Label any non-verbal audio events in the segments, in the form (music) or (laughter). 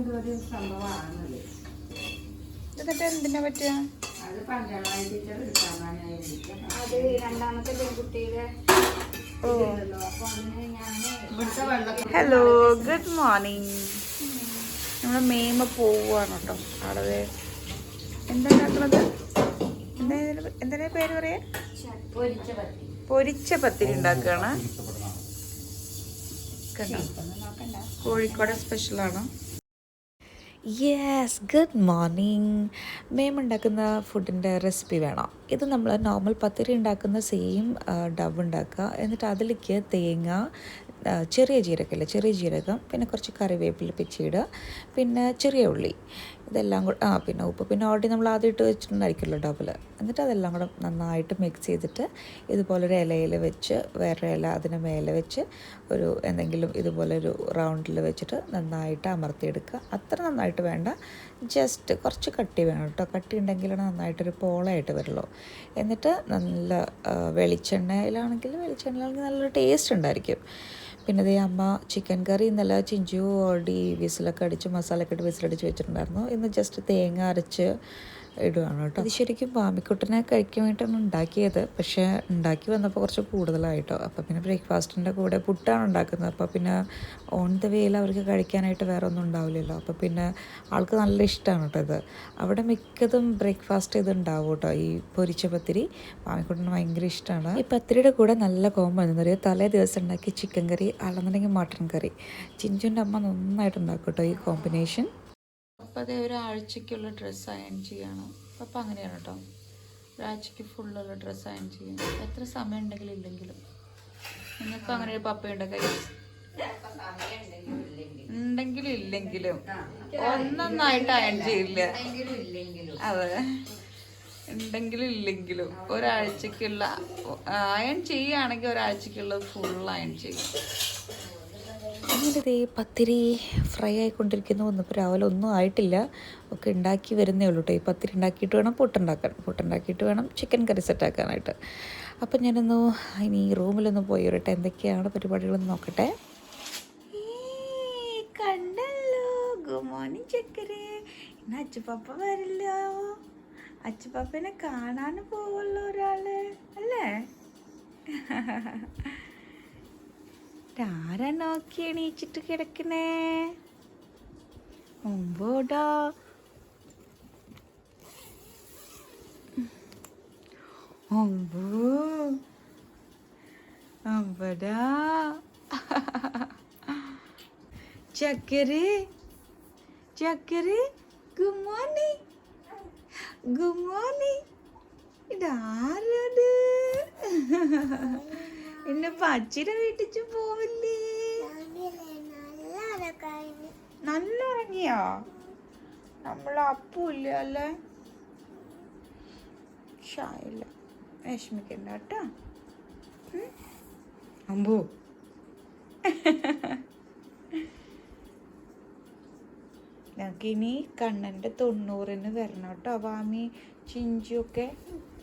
എന്തോ ഒരു സംഭവമാണത് എന്നിട്ട് എന്തിനാ പറ്റുക? അത് ടീച്ചർ അത് രണ്ടാമത്തെ പെൺകുട്ടിയുടെ ഹലോ ഗുഡ് മോർണിംഗ് നമ്മൾ മേമ പോവാണ് കേട്ടോ അവിടെ എന്താ ഉണ്ടാക്കുന്നത്? എന്താ പേര് പറയാ? പൊരിച്ച പത്തിരി ഉണ്ടാക്കുകയാണ്. കോഴിക്കോട് സ്പെഷ്യലാണ് യെസ് ഗുഡ് മോർണിംഗ് മേം ഉണ്ടാക്കുന്ന ഫുഡിന്റെ റെസിപ്പി വേണം. ഇത് നമ്മൾ നോർമൽ പത്തിരി ഉണ്ടാക്കുന്ന സെയിം ഡവ് ഉണ്ടാക്കുക. എന്നിട്ട് അതിലേക്ക് തേങ്ങ ചെറിയ ജീരകമില്ല ചെറിയ ജീരകം പിന്നെ കുറച്ച് കറിവേപ്പില പിച്ചിയിടുക പിന്നെ ചെറിയ ഉള്ളി. ഇതെല്ലാം കൂടെ ആ പിന്നെ ഉപ്പ്. പിന്നെ ഓൾറെഡി നമ്മൾ ആദ്യം ഇട്ട് വെച്ചിട്ടുണ്ടായിരിക്കുമല്ലോ ഡബിൾ എന്നിട്ട് അതെല്ലാം കൂടെ നന്നായിട്ട് മിക്സ് ചെയ്തിട്ട് ഇതുപോലൊരു ഇലയിൽ വെച്ച് വേറെ ഇല അതിന് മേലെ വെച്ച് ഒരു എന്തെങ്കിലും ഇതുപോലെ ഒരു റൗണ്ടിൽ വെച്ചിട്ട് നന്നായിട്ട് അമർത്തിയെടുക്കുക. അത്ര നന്നായിട്ട് വേണ്ട. ജസ്റ്റ് കുറച്ച് കട്ടി വേണം കേട്ടോ. കട്ടി ഉണ്ടെങ്കിലാണ് നന്നായിട്ടൊരു പോളായിട്ട് വരുള്ളൂ. എന്നിട്ട് നല്ല വെളിച്ചെണ്ണയിലാണെങ്കിൽ വെളിച്ചെണ്ണയിലാണെങ്കിൽ നല്ലൊരു ടേസ്റ്റ് ഉണ്ടായിരിക്കും. പിന്നെ ദേ അമ്മ ചിക്കൻ കറി ഇന്നലെ ചിഞ്ചു ഓൾറെഡി വിസിലൊക്കെ അടിച്ച് മസാലയൊക്കെ ഇട്ട് വിസിലടിച്ച് വെച്ചിട്ടുണ്ടായിരുന്നു. ഇന്ന് ജസ്റ്റ് തേങ്ങ അരച്ച് ഇടുകയാണ് കേട്ടോ. അത് ശരിക്കും പാമ്പിക്കുട്ടനെ കഴിക്കാൻ വേണ്ടിയിട്ടാണ് ഉണ്ടാക്കിയത്. പക്ഷേ ഉണ്ടാക്കി വന്നപ്പോൾ കുറച്ച് കൂടുതലായിട്ടോ. അപ്പോൾ പിന്നെ ബ്രേക്ക്ഫാസ്റ്റിന്റെ കൂടെ പുട്ടാണ് ഉണ്ടാക്കുന്നത്. അപ്പോൾ പിന്നെ ഓൺ ദ വേയിൽ അവർക്ക് കഴിക്കാനായിട്ട് വേറെ ഒന്നും ഉണ്ടാവില്ലല്ലോ. അപ്പോൾ പിന്നെ ആൾക്ക് നല്ല ഇഷ്ടമാണ് കേട്ടോ ഇത്. അവിടെ മിക്കതും ബ്രേക്ക്ഫാസ്റ്റ് ഇത് ഉണ്ടാവും കേട്ടോ. ഈ പൊരിച്ച പത്തിരി പാമ്പിക്കുട്ടന് ഭയങ്കര ഇഷ്ടമാണ് ഈ പത്തിരിയുടെ കൂടെ നല്ല കോമ്പോ എന്ന് പറയുക തലേ ദിവസം ഉണ്ടാക്കി ചിക്കൻ കറി അല്ലെന്നുണ്ടെങ്കിൽ മട്ടൺ കറി. ചിഞ്ചുന്റെ അമ്മ നന്നായിട്ട് ഉണ്ടാക്കും കേട്ടോ ഈ കോമ്പിനേഷൻ. അപ്പോൾ അതേ ഒരാഴ്ചയ്ക്കുള്ള ഡ്രസ്സ് അയൺ ചെയ്യണം. അപ്പം അങ്ങനെയാണ് കേട്ടോ ഒരാഴ്ചയ്ക്ക് ഫുള്ളുള്ള ഡ്രസ്സ് അയൺ ചെയ്യും എത്ര സമയം ഉണ്ടെങ്കിലും ഇല്ലെങ്കിലും. നിങ്ങൾക്ക് അങ്ങനെ ഒരു പപ്പയുണ്ട്. കൈ ഉണ്ടെങ്കിലും ഇല്ലെങ്കിലും. ഒന്നൊന്നായിട്ട് അയൺ ചെയ്യില്ല. അതെ. ഉണ്ടെങ്കിലും ഇല്ലെങ്കിലും. ഒരാഴ്ചക്കുള്ള അയൺ ചെയ്യുകയാണെങ്കിൽ ഒരാഴ്ചക്കുള്ളത് ഫുൾ അയൺ ചെയ്യും. അങ്ങനെ പത്തിരി ഫ്രൈ ആയിക്കൊണ്ടിരിക്കുന്നു. വന്നപ്പോൾ രാവിലെ ഒന്നും ആയിട്ടില്ല. ഒക്കെ ഉണ്ടാക്കി വരുന്നേ ഉള്ളൂ കേട്ടോ ഈ പത്തിരി ഉണ്ടാക്കിയിട്ട് വേണം പുട്ടുണ്ടാക്കാൻ. പുട്ടുണ്ടാക്കിയിട്ട് വേണം ചിക്കൻ കറി സെറ്റാക്കാനായിട്ട് അപ്പം ഞാനൊന്ന് ഇനി റൂമിലൊന്ന് പോയി വരട്ടെ. എന്തൊക്കെയാണ് പരിപാടികളെന്ന് നോക്കട്ടെ. കണ്ടല്ലോ. ഗുഡ് മോർണിംഗ് ചക്കരെ. ഇന്ന് അച്ചുപപ്പ വരില്ലോ. കാണാൻ പോവുള്ളൂ ഒരാൾ. അല്ലേ? (laughs) ആരാ നോക്കി എണീച്ചിട്ട് കിടക്കണേ മുമ്പോടോ ഗുഡ് മോർണിംഗ്. ഗുഡ് ഇതാരത് എന്നെ പച്ചിയുടെ വീട്ടിച്ചു പോവില്ലേ? നല്ല ഉറങ്ങിയോ നമ്മൾ അപ്പൂല്ല അല്ലേ? ഷായില്ല. വിഷമിക്കണ്ട കേട്ടോ. അമ്പു. ഞങ്ങൾക്കിനി കണ്ണന്റെ തൊണ്ണൂറിന് വരണം കേട്ടോ. വാമി ചിഞ്ചിയൊക്കെ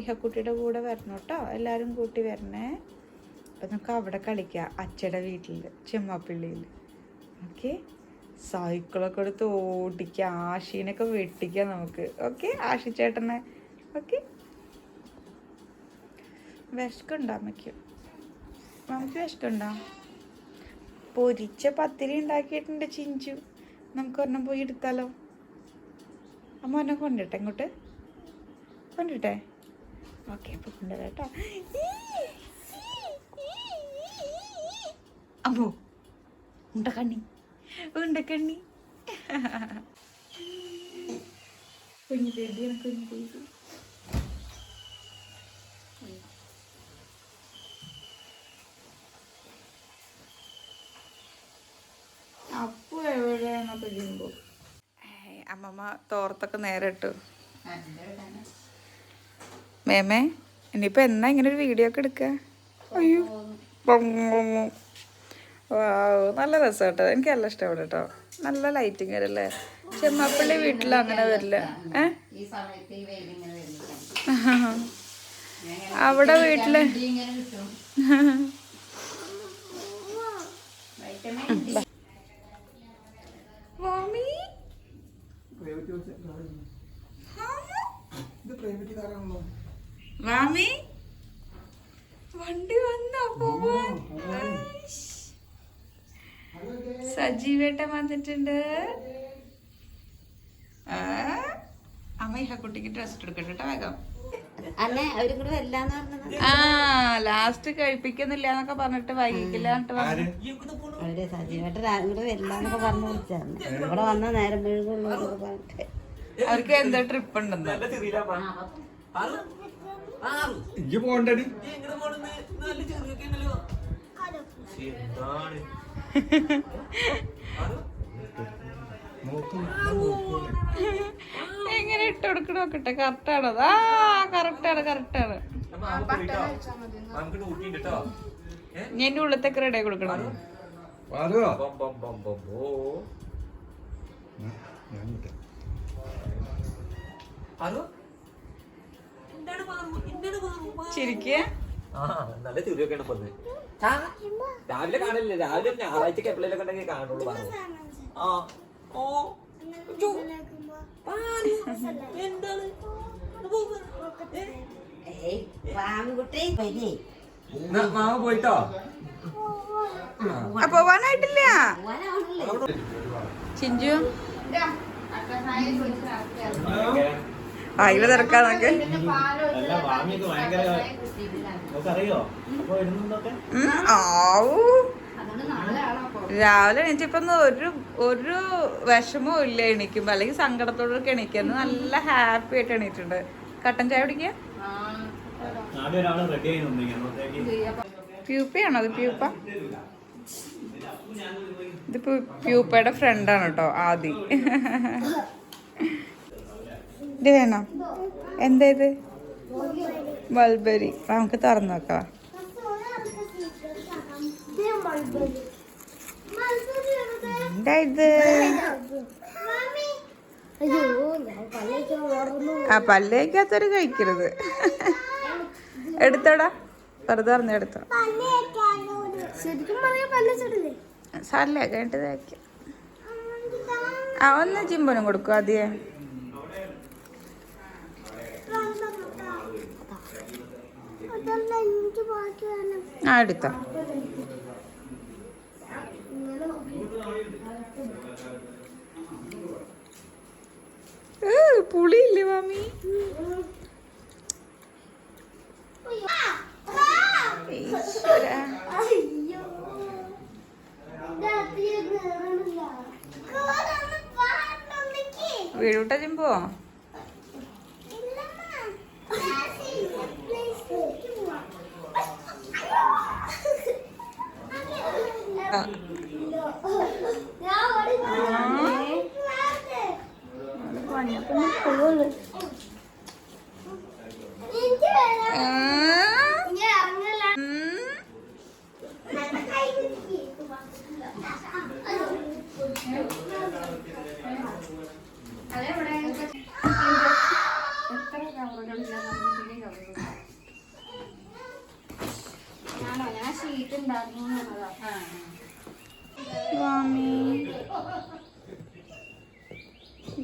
ഇഹക്കുട്ടിയുടെ കൂടെ വരണം കേട്ടോ. എല്ലാവരും കൂട്ടി വരണേ. അപ്പം നമുക്ക് അവിടെ കളിക്കാം അച്ഛയുടെ വീട്ടിൽ ചെമ്മാപ്പിള്ളിയിൽ ഓക്കെ സൈക്കിളൊക്കെ എടുത്ത് ഓടിക്കുക ആശീനൊക്കെ വെട്ടിക്കാം നമുക്ക്. ഓക്കെ ആഷി ചേട്ടനെ. ഓക്കെ വിശക്കുണ്ടോ അമ്മയ്ക്ക്? നമുക്ക് വിശക്കുണ്ടോ? പൊരിച്ച പത്തിരി ഉണ്ടാക്കിയിട്ടുണ്ട് ചിഞ്ചു. നമുക്ക് ഒരെണ്ണം പോയി എടുത്താലോ? അമ്മ ഒരെണ്ണം കൊണ്ടിട്ടെ ഇങ്ങോട്ട്? കൊണ്ടിട്ടെ ഓക്കെ അപ്പോൾ കൊണ്ടുവരാം കേട്ടോ. അമ്മോ ഉണ്ടക്കണ്ണി ഉണ്ടക്കണ്ണി. കുഞ്ഞു ബേബിയാണ് കുഞ്ഞു ബേബി അപ്പു എവിടെയാണൊക്കെ അമ്മമ്മ തോർത്തൊക്കെ നേരെ ഇട്ടു. മേമേ ഇനിയിപ്പോ എന്നാ ഇങ്ങനെ ഒരു വീഡിയോ ഒക്കെ എടുക്ക? അയ്യോ. നല്ല രസം കേട്ടോ എനിക്ക് നല്ല ഇഷ്ടപ്പെടും കേട്ടോ നല്ല ലൈറ്റിങ് വരല്ലേ? ചെമ്മപ്പള്ളി വീട്ടിൽ അങ്ങനെ വരില്ല. ഏ? (laughs) അവിടെ വീട്ടിൽ വാമി വൈറ്റമിൻ ഡി മാമി പ്രൈവറ്റ് ബസ് ഇത് പ്രൈവറ്റ് കാറാണല്ലോ മാമി വണ്ടി വന്നോ പോവാൻ സജീവേട്ടൻ വന്നിട്ടുണ്ട്. ആ, അമ്മ ഈ കുട്ടിക്ക് ഡ്രസ് എടുക്കട്ടെ കേട്ടോ വേഗം. ആ ലാസ്റ്റ് കഴിപ്പിക്കുന്നില്ല എന്നൊക്കെ പറഞ്ഞിട്ട് എന്നിട്ട് പറഞ്ഞു. അവർ സജീവേട്ടൻ അങ്ങോട്ട് വരില്ലാന്നൊക്കെ പറഞ്ഞു വിളിച്ചായിരുന്നു ഇവിടെ വന്ന നേരം മെഴുകുള്ളൂ എന്നൊക്കെ പറഞ്ഞിട്ട്. അവർക്ക് എന്തോ ട്രിപ്പ് ഉണ്ടെന്ന്. ഇജ്ജ് പോണ്ടടി (laughs) എങ്ങനെ ഇട്ട് കൊടുക്കണ നോക്കട്ടെ? കറക്റ്റ് ആണോ ആ കറക്റ്റ് ആണ് കറക്റ്റ് ആണ്. ഞാൻ എന്റെ ഉള്ളത്തേക്ക് റെഡി ആയി കൊടുക്കണം. ശരിക്ക് നല്ല ചെറിയൊക്കെയാണ് പറഞ്ഞത്. രാവിലെ കാണില്ല രാവിലെ ഞായറാഴ്ച ഞായറാഴ്ചക്ക് എപ്പോഴേലൊക്കെ ഉണ്ടെങ്കിൽ കാണുള്ളൂ ആ. ഓ. എന്താണ്? മാമ പോയിട്ടോ? അപ്പൊ പോവാനായിട്ടില്ല. ചിഞ്ചു? ഭയങ്കര തിരക്കാണൊക്കെ ആവൂ. രാവിലെ എണീറ്റിപ്പം ഒരു ഒരു വിഷമവും ഇല്ല എണീക്കുമ്പോ. അല്ലെങ്കിൽ സങ്കടത്തോടൊക്കെ എണീക്കുന്നത് നല്ല ഹാപ്പി ആയിട്ട് എണീറ്റുണ്ട് കട്ടൻ ചായ കുടിക്കുക പ്യൂപ്പയാണോ അത് പ്യൂപ്പ? ഇത് പ്യൂ- പ്യൂപ്പയുടെ ഫ്രണ്ടാണ് കേട്ടോ ആദി. ഇത് വേണോ? എന്താ ഇത്? ബൾബരി നമുക്ക് തുറന്നു നോക്കാം. എന്താ ഇത് ആ പല്ലേക്കാത്തൊരു കഴിക്കരുത്. എടുത്തോടാ. വെറുതെ പറഞ്ഞ എടുത്തോ. സാറില്ല കേട്ട് തേക്കാം. ആ ഒന്ന് ചിമ്പനും കൊടുക്കും ആദ്യേ. ആ എടുത്തോ. പുളിയില്ലേ മാമി? വീടൂട്ട ചിമ്പോ? ആ, ഞാൻ ഓടി ഞാനോ ഞാൻ ഷീറ്റ് ഉണ്ടായിരുന്നു മാമി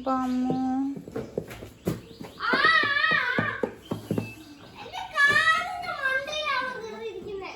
ബാമു എന്റെ കാലിന്റെ മണ്ടയിലാണ് കേറിയിരിക്കുന്നെ.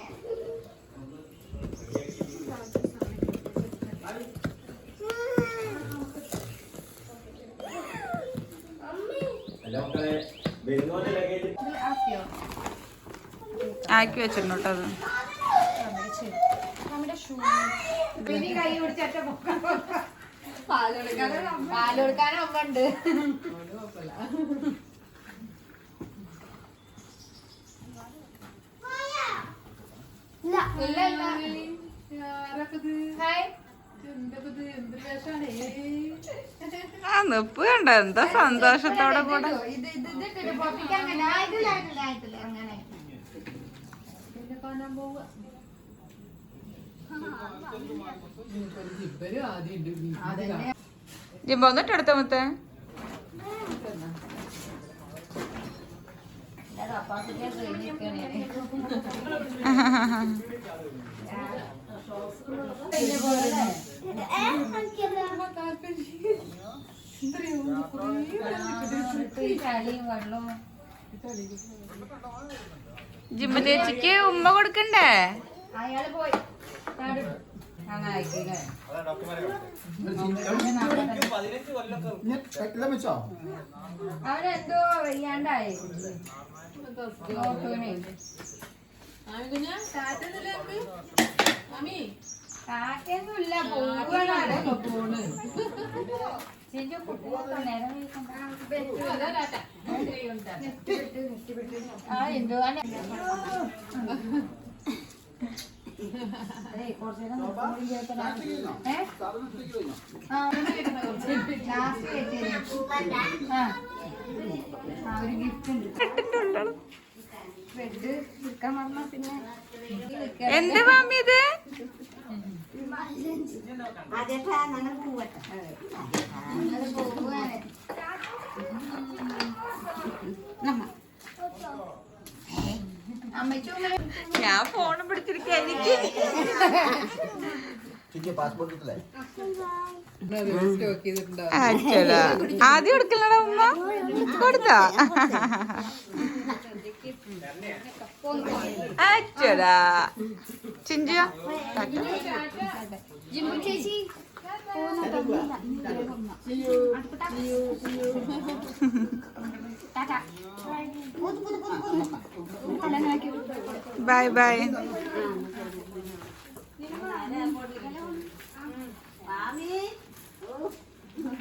ആ നിപ്പ് കണ്ട എന്താ സന്തോഷത്തോടെ കൂടെ? കാണാൻ എന്നിട്ട് എടുത്ത വന്നിട്ട് അടുത്ത എനിക്കെന്താ? ജിമ്മ ചേച്ചിക്ക് ഉമ്മ കൊടുക്കണ്ടേ അയാൾ പോയി വെച്ചോ അവനെന്തോ വയ്യാണ്ടായി. കാറ്റൊന്നുമില്ല പോവാണ് ചേച്ചി കുട്ടികൾക്ക് നേരം ആ എന്തോ ഒരു ഗിഫ്റ്റ് ഉണ്ട്. ബെഡ് വിൽക്കാൻ പറഞ്ഞാ പിന്നെ. എന്ത് മാമി ഇത് ഞങ്ങൾ പോവട്ടെ അത് പോവാണ് അമ്മച്ചു ഞാൻ ഫോണും പിടിച്ചിരിക്കുക എനിക്ക്. ആദ്യം കൊടുക്കലടാ ഉമ്മ? കൊടുത്താ? അച്ചടാ. ചിഞ്ചു ജിമ്മു ചേച്ചി ബൈ ബൈ.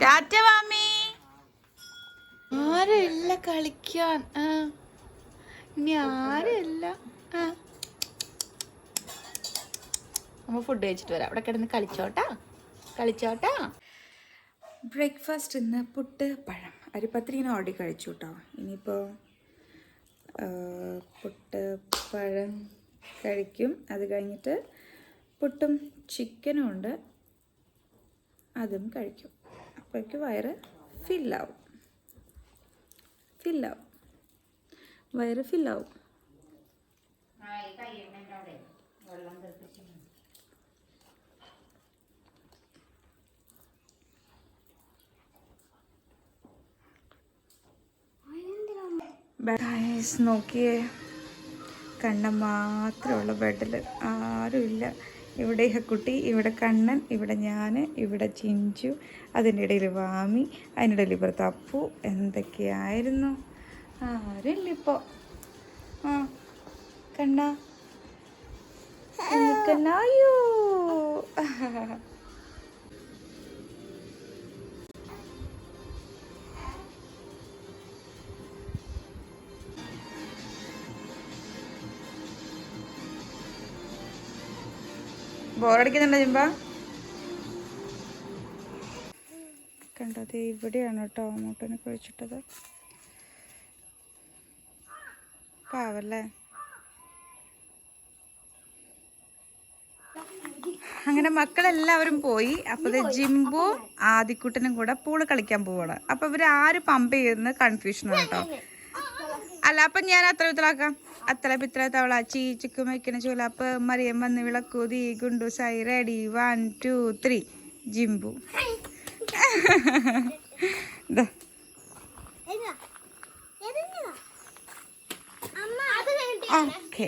ടാറ്റ മാമി. ആരുമില്ല കളിക്കാൻ. ആ. ഇനി ആരുമില്ല. ആ. നമ്മ ഫുഡ് കഴിച്ചിട്ട് വരാം. അവിടെ കിടന്ന് കളിച്ചോട്ടാ. കളിച്ചോട്ടാ. ബ്രേക്ക്ഫാസ്റ്റ് ഇന്ന് പുട്ട് പഴം. അരിപ്പത്തിരി ഇങ്ങനെ ഓടി കഴിച്ചു കേട്ടോ ഇനിയിപ്പോൾ പുട്ട് പഴം കഴിക്കും. അത് കഴിഞ്ഞിട്ട് പുട്ടും ചിക്കനും ഉണ്ട്. അതും കഴിക്കും. അപ്പോഴേക്ക് വയറ് ഫില്ലാവും ഫില്ലാവും വയറ് ഫില്ലാവും നോക്കിയേ. കണ്ണൻ മാത്രമുള്ള ബെഡിൽ ആരുമില്ല. ഇവിടെ കുട്ടി ഇവിടെ കണ്ണൻ ഇവിടെ ഞാൻ ഇവിടെ ചിഞ്ചു അതിന്റെ ഇടയിൽ വാമി അതിന്റെ ഇടയിൽ ഇപ്പുറത്ത് അപ്പു. എന്തൊക്കെയായിരുന്നു? ആരുമില്ല ഇപ്പോൾ. ആ കണ്ണ. കണ്ണായോ ബോറടിക്കുന്നുണ്ടോ ചിമ്പ? കണ്ടത് ഇവിടെയാണ് കേട്ടോ മൂട്ടനെ കുഴിച്ചിട്ടത്. പാവല്ലേ? അങ്ങനെ മക്കളെല്ലാവരും പോയി. അപ്പൊ ദേ ജിംബു ആദിക്കുട്ടനും കൂടെ പൂൾ കളിക്കാൻ പോവാണ്. അപ്പൊ ഇവർ ആര് പമ്പ് ചെയ്യുന്ന കൺഫ്യൂഷനാണ് കേട്ടോ. അല്ല അപ്പൊ ഞാൻ അത്ര വിത്തലാക്കാം അത്ര പിത്ര തവള ചീച്ചക്കും ചിക്കു ചൂലാപ്പ് മറിയം വന്ന് വിളക്കൂതി ഗുണ്ടു സൈ റെഡി വൺ ടു ത്രീ ജിംബു ഓക്കെ.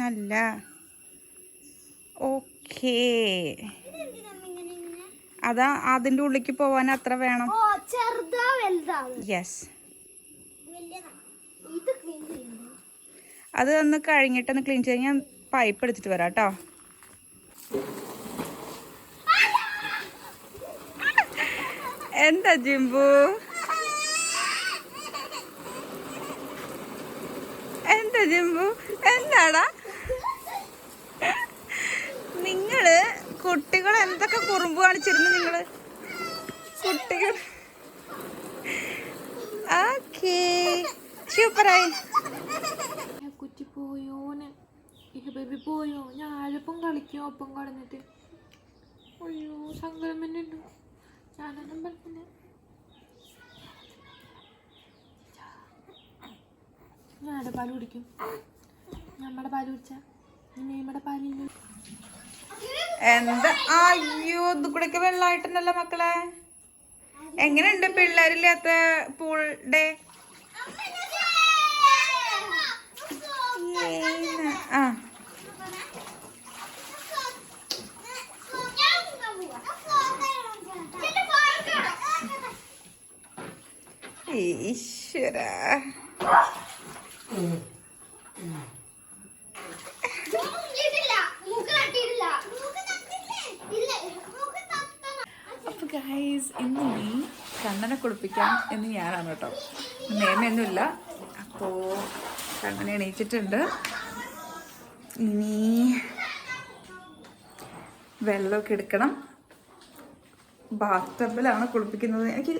നല്ല. ഓക്കെ. അതാ അതിന്റെ ഉള്ളിലേക്ക് പോവാൻ അത്ര വേണം. യെസ് വലിയതാ ഇത് ക്ലീൻ ചെയ്യുന്നു അത് ഒന്ന് കഴിഞ്ഞിട്ടൊന്ന് ക്ലീൻ ചെയ്ത് ഞാൻ പൈപ്പ് എടുത്തിട്ട് വരാം കേട്ടോ എന്താ ജിംബു എന്താ ജിംബു എന്താടാ? നിങ്ങൾ കുട്ടികൾ എന്തൊക്കെ കുറുമ്പ് കാണിച്ചിരുന്നു നിങ്ങൾ? കുട്ടികൾ ഓക്കേ സൂപ്പറായി കുറ്റി പോയോന് ബേബി പോയോ? ഞാനിപ്പം കളിക്കോ ഒപ്പം കടന്നിട്ട്. അയ്യോ സങ്കടം തന്നെയുണ്ട് ഞാനൊന്നും പറഞ്ഞില്ല. ഞാടെ പാൽ കുടിക്കും. നമ്മുടെ പാൽ കുടിച്ച. മീമയുടെ പാലില്ല എന്താ? അയ്യോ ഇത് കൂടെയൊക്കെ വെള്ളമായിട്ടുണ്ടല്ലോ മക്കളെ. എങ്ങനെയുണ്ട് പിള്ളേരില്ലാത്ത പൂൾ ഡേ ആ ഈശ്വര. അപ്പൊ ഗൈസ് ഇന്ന് നീ കണ്ണനെ കുളിപ്പിക്കാം എന്ന് ഞാനാണ് കേട്ടോ. നിയമയൊന്നുമില്ല അപ്പോ കണ്ണനെ എണീച്ചിട്ടുണ്ട് ഇനി വെള്ളമൊക്കെ എടുക്കണം. ബാത്ത് ടബിലാണ് കുളിപ്പിക്കുന്നത്. എനിക്ക്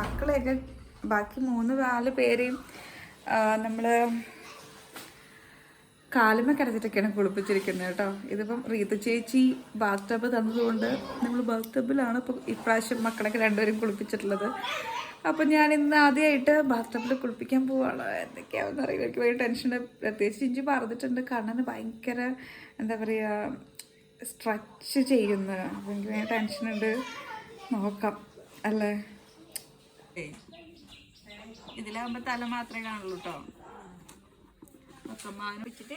മക്കളെയൊക്കെ ബാക്കി മൂന്ന് നാല് പേരെയും നമ്മൾ കാലുമ കിടച്ചിട്ടൊക്കെയാണ് കുളിപ്പിച്ചിരിക്കുന്നത് കേട്ടോ. ഇതിപ്പം റീത ചേച്ചി ബാത്ത് ടബ് തന്നതുകൊണ്ട് നമ്മൾ ബാത്ത് ടബിലാണ് ഇപ്പം ഇപ്രാവശ്യം മക്കളൊക്കെ രണ്ടുപേരും കുളിപ്പിച്ചിട്ടുള്ളത്. അപ്പം ഞാൻ ഇന്ന് ആദ്യമായിട്ട് ബാത്ത് കുളിപ്പിക്കാൻ പോവാണ്. എന്തൊക്കെയാണെന്ന് അറിയില്ല എനിക്ക് ഭയങ്കര ടെൻഷൻ പ്രത്യേകിച്ച് ഇഞ്ചി പറഞ്ഞിട്ടുണ്ട് കണ്ണന് ഭയങ്കര എന്താ പറയുക സ്ട്രെച്ച് ചെയ്യുന്ന. അപ്പം എനിക്ക് ഭയങ്കര ടെൻഷനുണ്ട് നോക്കാം അല്ലേ? ഇതിലാകുമ്പോൾ തല മാത്രമേ കാണുള്ളൂ കേട്ടോ ഒക്കമാനം വെച്ചിട്ട്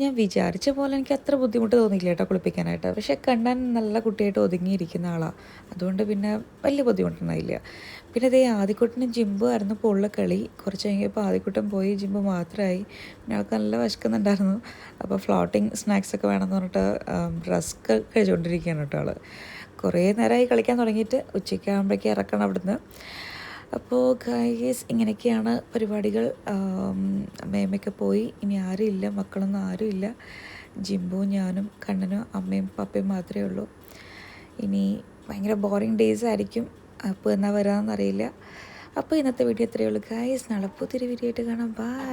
ഞാൻ വിചാരിച്ച പോലെ എനിക്ക് അത്ര ബുദ്ധിമുട്ട് തോന്നിയില്ല കേട്ടോ കുളിപ്പിക്കാനായിട്ട്. പക്ഷേ കണ്ണൻ നല്ല കുട്ടിയായിട്ട് ഒതുങ്ങിയിരിക്കുന്ന ആളാണ് അതുകൊണ്ട് പിന്നെ വലിയ ബുദ്ധിമുട്ടുണ്ടായില്ല പിന്നെ ഇതേ ആദ്യക്കുട്ടനും ജിമ്പും ആയിരുന്നു പോളുള്ള കളി. കുറച്ച് കഴിഞ്ഞപ്പോൾ ആദ്യക്കുട്ടൻ പോയി ജിമ്പ് മാത്രമായി. പിന്നെ ആൾക്ക് നല്ല വിശക്കുന്നുണ്ടായിരുന്നു. അപ്പോൾ ഫ്ലോട്ടിങ് സ്നാക്സ് ഒക്കെ വേണമെന്ന് പറഞ്ഞിട്ട് റസ്ക് കഴിച്ചുകൊണ്ടിരിക്കുകയാണ് കേട്ടോ ആൾ കുറേ നേരമായി കളിക്കാൻ തുടങ്ങിയിട്ട് ഉച്ചയ്ക്കാകുമ്പോഴേക്കും ഇറക്കണം അവിടുന്ന്. അപ്പോൾ ഗൈസ് ഇങ്ങനെയൊക്കെയാണ് പരിപാടികൾ. മേമയ്ക്ക് പോയി. ഇനി ആരും ഇല്ല മക്കളൊന്നും ആരും ഇല്ല. ജിമ്പുവും ഞാനും കണ്ണനും അമ്മയും പപ്പയും മാത്രമേ ഉള്ളൂ. ഇനി ഭയങ്കര ബോറിങ് ഡേയ്സ് ആയിരിക്കും. അപ്പോൾ എന്നാ വരാമെന്നറിയില്ല അപ്പോൾ ഇന്നത്തെ വീഡിയോ ഇത്രയേ ഉള്ളൂ ഗൈസ് നാളെ പുതിയൊരു വീഡിയോ ആയിട്ട് കാണാം. ബൈ